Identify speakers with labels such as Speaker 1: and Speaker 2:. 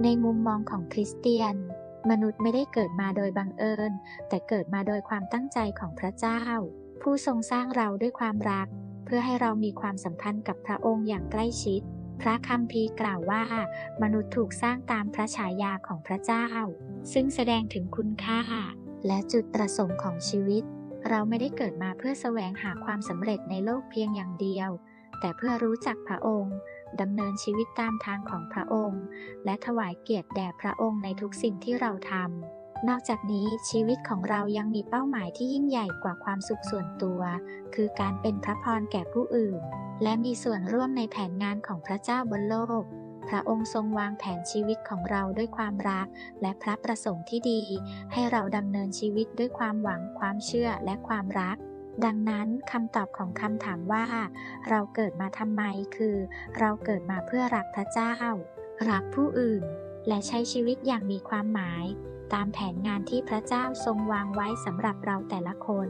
Speaker 1: ในมุมมองของคริสเตียน มนุษย์ไม่ได้เกิดมาโดยบังเอิญ แต่เกิดมาโดยความตั้งใจของพระเจ้า ผู้ทรงสร้างเราด้วยความรัก เพื่อให้เรามีความสัมพันธ์กับพระองค์อย่างใกล้ชิด พระคัมภีร์กล่าวว่า มนุษย์ถูกสร้างตามพระฉายาของพระเจ้า ซึ่งแสดงถึงคุณค่า และจุดประสงค์ของชีวิต เราไม่ได้เกิดมาเพื่อแสวงหาความสำเร็จในโลกเพียงอย่างเดียว แต่เพื่อรู้จักพระองค์ ดำเนินชีวิตตามทางของพระองค์ และถวายเกียรติแด่พระองค์ในทุกสิ่งที่เราทำ นอกจากนี้ชีวิตของเรายังมีเป้าหมายที่ยิ่งใหญ่กว่าความสุขส่วนตัว คือการเป็นพระพรแก่ผู้อื่น และมีส่วนร่วมในแผนงานของพระเจ้าบนโลกพระองค์ทรงวางแผนชีวิตของเราด้วยความรัก และพระประสงค์ที่ดี ให้เราดำเนินชีวิตด้วยความหวัง ความเชื่อและความรัก ดังนั้นคำตอบของคำถามว่า เราเกิดมาทำไมคือ เราเกิดมาเพื่อรักพระเจ้า รักผู้อื่น และใช้ชีวิตอย่างมีความหมาย ตามแผนงานที่พระเจ้าทรงวางไว้สำหรับเราแต่ละคน